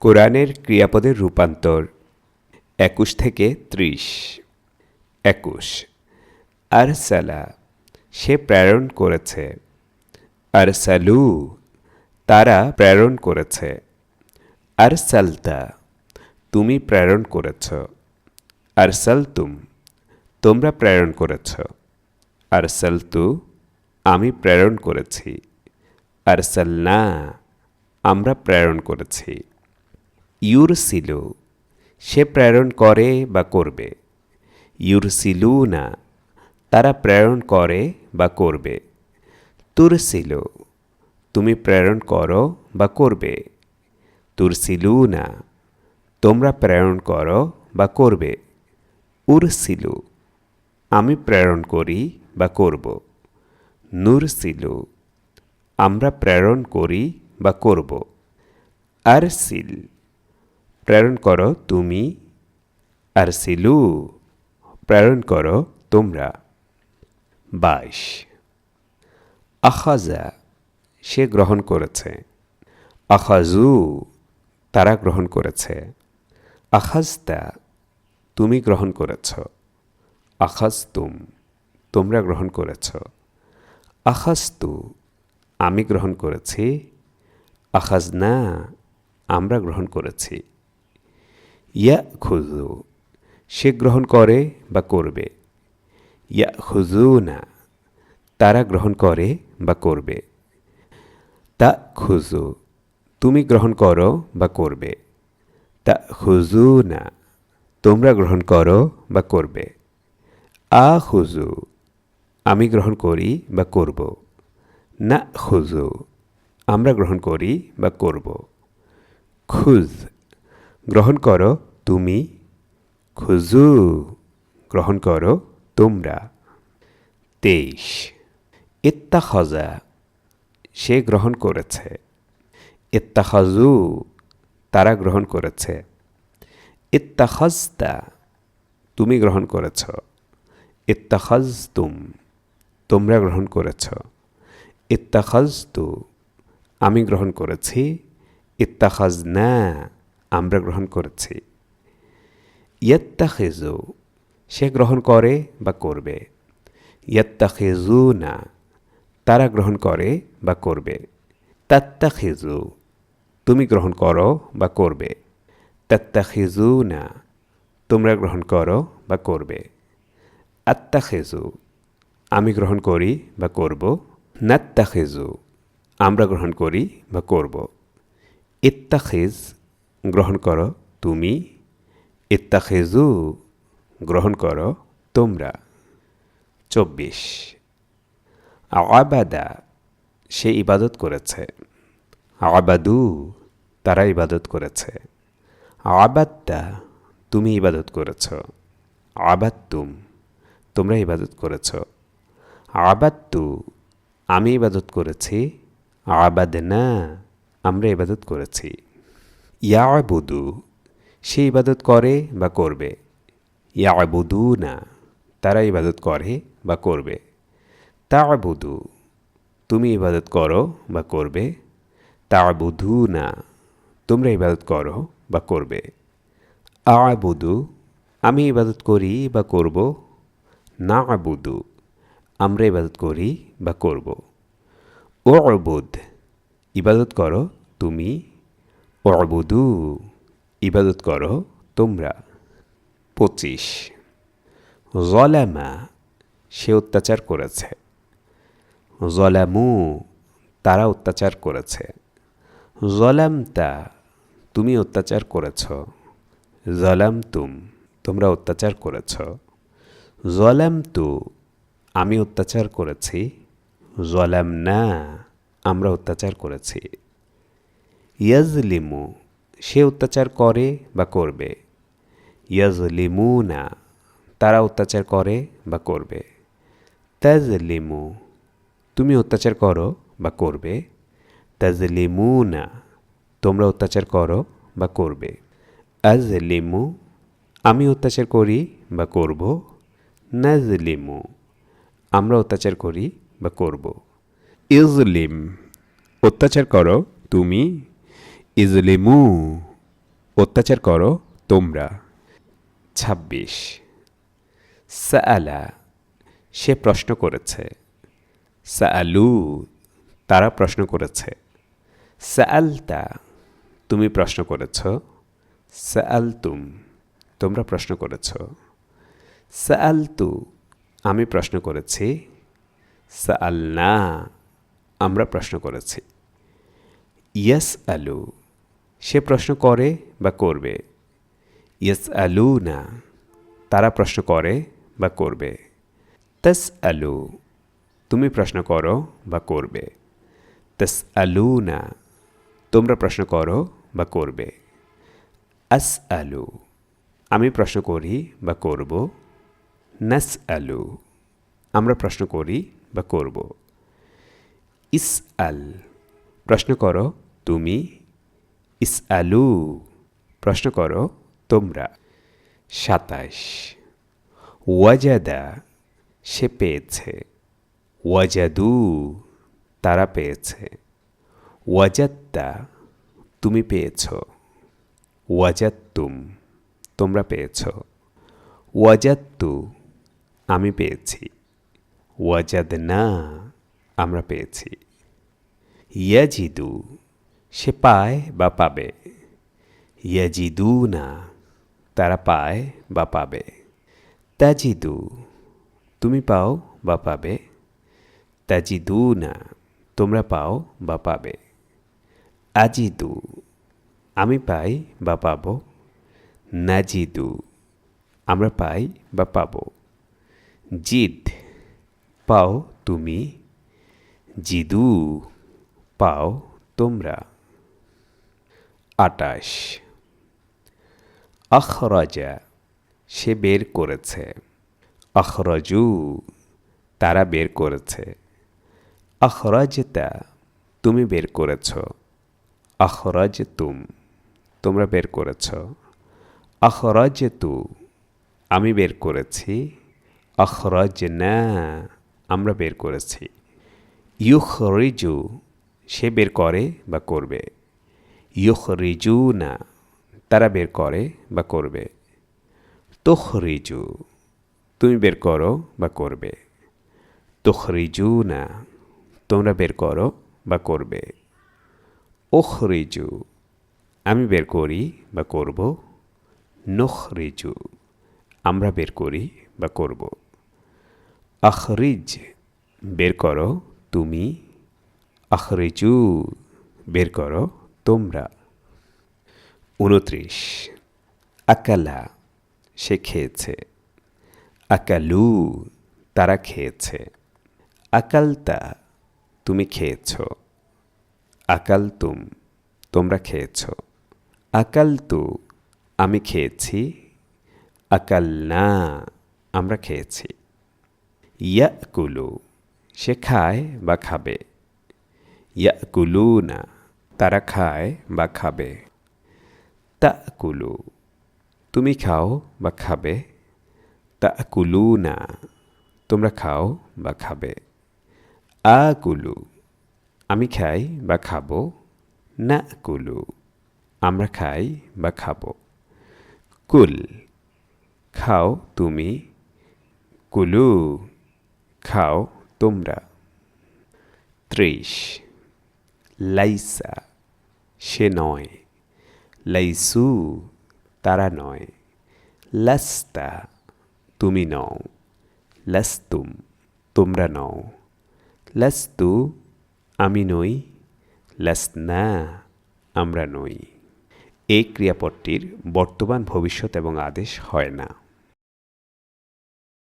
কোরআনের ক্রিয়াপদের রূপান্তর, একুশ থেকে ত্রিশ। একুশ। আরসালা, সে প্রেরণ করেছে। আরসালু, তারা প্রেরণ করেছে। আরসালতা, তুমি প্রেরণ করেছ। আরসালতুম, তোমরা প্রেরণ করেছ। আরসালতু, আমি প্রেরণ করেছি। আরসালনা, আমরা প্রেরণ করেছি। ইউরসিলু, সে প্রেরণ করে বা করবে। ইউরসিলু না তারা প্রেরণ করে বা করবে। তুরসিলু, তুমি প্রেরণ করো বা করবে। তুরসিলু না তোমরা প্রেরণ করো বা করবে। উরসিলু, আমি প্রেরণ করি বা করব। নুরসিলু, আমরা প্রেরণ করি বা করব। আরসিল প্রেরণ করো তুমি আরসিলু। প্রেরণ করো তোমরা। বাইশ। আখাজা, সে গ্রহণ করেছে। আখাজু, তারা গ্রহণ করেছে। আখাজতা, তুমি গ্রহণ করেছ। আখাজ তুম তোমরা গ্রহণ করেছ। আখাজতু, আমি গ্রহণ করেছি। আখাজনা, আমরা গ্রহণ করেছি। ইয়া খুজু সে গ্রহণ করে বা করবে। ইয়া খুজু না তারা গ্রহণ করে বা করবে। তা খুজু তুমি গ্রহণ করো বা করবে। তা খুজু না তোমরা গ্রহণ করো বা করবে। আ খুজু আমি গ্রহণ করি বা করব। না খুজু আমরা গ্রহণ করি বা করব। খুজ গ্রহণ করো তুমি। খুজু, গ্রহণ করো তোমরা। তেইশ। ইত্তাখজা, সে গ্রহণ করেছে। ইত্তাখাজু, তারা গ্রহণ করেছে। ইত্তাখাজতা, তুমি গ্রহণ করেছ। ইত্তা খজ তুম তোমরা গ্রহণ করেছ। ইত্তাখাজতু, আমি গ্রহণ করেছি। ইত্তাখাজ না আমরা গ্রহণ করেছি। ইয়ত্তাখেজু সে গ্রহণ করে বা করবে। ইয়ত্তাখেজু না তারা গ্রহণ করে বা করবে। তাত্তাখিজু তুমি গ্রহণ করো বা করবে। তাত্তাখিজু না তোমরা গ্রহণ করো বা করবে। আত্তাখেজু আমি গ্রহণ করি বা করব। নাত্তাখেজু আমরা গ্রহণ করি বা করব। ইত্তাখিজ গ্রহণ করো, তুমি ইত্তাখেজু গ্রহণ করো তোমরা। চব্বিশ। আবাদা, সে ইবাদত করেছে। আবাদু, তারা ইবাদত করেছে। আবাদ্দা তুমি ইবাদত করেছ। আবাত্তুম তোমরা ইবাদত করেছ। আবাত্তু আমি ইবাদত করেছি। আবাদ না আমরা ইবাদত করেছি। ইয়াবুদু, সে ইবাদত করে বা করবে। ইয়াবুদু না তারা ইবাদত করে বা করবে। তাবুদু, তুমি ইবাদত করো বা করবে। তাবুধু না তোমরা ইবাদত করো বা করবে। আবুদু, আমি ইবাদত করি বা করব। না আবুদু আমরা ইবাদত করি বা করব। ও অবুদ ইবাদত করো তুমি অবুদু ইবাদত করো তোমরা। পঁচিশ, জলামা, সে অত্যাচার করেছে। জলামু, তারা অত্যাচার করেছে। জলামতা, তুমি অত্যাচার করেছ। জলাম তুম তোমরা অত্যাচার করেছ। জলাম তু আমি অত্যাচার করেছি। জলাম না আমরা অত্যাচার করেছি। ইয়াজলিমু, সে অত্যাচার করে বা করবে। ইয়াজলিমু না তারা অত্যাচার করে বা করবে। তাজলিমু, তুমি অত্যাচার করো বা করবে। তাজলিমু না তোমরা অত্যাচার করো বা করবে। আজলিমু, আমি অত্যাচার করি বা করব। নাজলিমু, আমরা অত্যাচার করি বা করব। ইজলিম, অত্যাচার করো তুমি ইজলিমু, অত্যাচার করো তোমরা। ছাব্বিশ, সাআলা, সে প্রশ্ন করেছে। সাআলু, তারা প্রশ্ন করেছে। সাআলতা, তুমি প্রশ্ন করেছ। সাআলতুম, তোমরা প্রশ্ন করেছ। সাআলতু, আমি প্রশ্ন করেছি। সাআলনা, আমরা প্রশ্ন করেছি। ইয়াস আলু সে প্রশ্ন করে বা করবে। ইয়াস আলু না তারা প্রশ্ন করে বা করবে। তাস আলু তুমি প্রশ্ন করো বা করবে। তাস আলু না তোমরা প্রশ্ন করো বা করবে। আস আলু আমি প্রশ্ন করি বা করব। নাস আলু আমরা প্রশ্ন করি বা করব। ইস আল প্রশ্ন করো তুমি ইস আলু প্রশ্ন করো তোমরা। সাতাশ, ওয়াজাদা, সে পেয়েছে। ওয়াজাদু, তারা পেয়েছে। ওয়াজাত্তা তুমি পেয়েছ। ওয়াজাত্তুম তোমরা পেয়েছ। ওয়াজাত্তু আমি পেয়েছি। ওয়াজাদ না আমরা পেয়েছি। ইয়াজিদু সে পায় বা পাবে। ইয়াজিদু না তারা পায় বা পাবে। তাজিদু, তুমি পাও বা পাবে। তাজিদু না তোমরা পাও বা পাবে। আজিদু, আমি পাই বা পাবো। নাজিদু, আমরা পাই বা পাবো। জিদ, পাও তুমি। জিদু, পাও তোমরা। আটাশ। আখরাজা সে বের করেছে। আখরাজু তারা বের করেছে। আখরাজতা তুমি বের করেছ। আখরাজ তুম তোমরা বের করেছ। আখরাজ তু আমি বের করেছি। আখরাজ না আমরা বের করেছি। ইউখরিজু সে বের করে বা করবে। ইউখরিজু না তারা বের করে বা করবে। তোখরিজু, তুমি বের করো বা করবে। তোখরিজু না তোমরা বের করো বা করবে। ওখরিজু আমি বের করি বা করব। নখরিজু, আমরা বের করি বা করব। আখরিজ, বের করো তুমি। আখরিজু, বের করো তোমরা। উনত্রিশ। আকালা, সে খেয়েছে। আকালু, তারা খেয়েছে। আকালতা, তুমি খেয়েছ। আকাল তুম তোমরা খেয়েছ। আকাল তু আমি খেয়েছি। আকাল না আমরা খেয়েছি। ইয়া কুলু সে খায় বা খাবে। ইয়া কুলু না তারা খায় বা খাবে। তা কুলু তুমি খাও বা খাবে? তা কুলু না তোমরা খাও বা খাবে? আ কুলু আমি খাই বা খাব? না কুলু আমরা খাই বা খাব? কুল, খাও তুমি? কুলু, খাও তোমরা? ত্রিশ, লাইসা সে নয়। লাইসু, তারা নয়। লাস্তা, তুমি নও। লাস্তুম, তোমরা নও। লাস্তু, আমি নই। লাসনা, আমরা নই। এই ক্রিয়াপদটির বর্তমান ভবিষ্যৎ এবং আদেশ হয় না।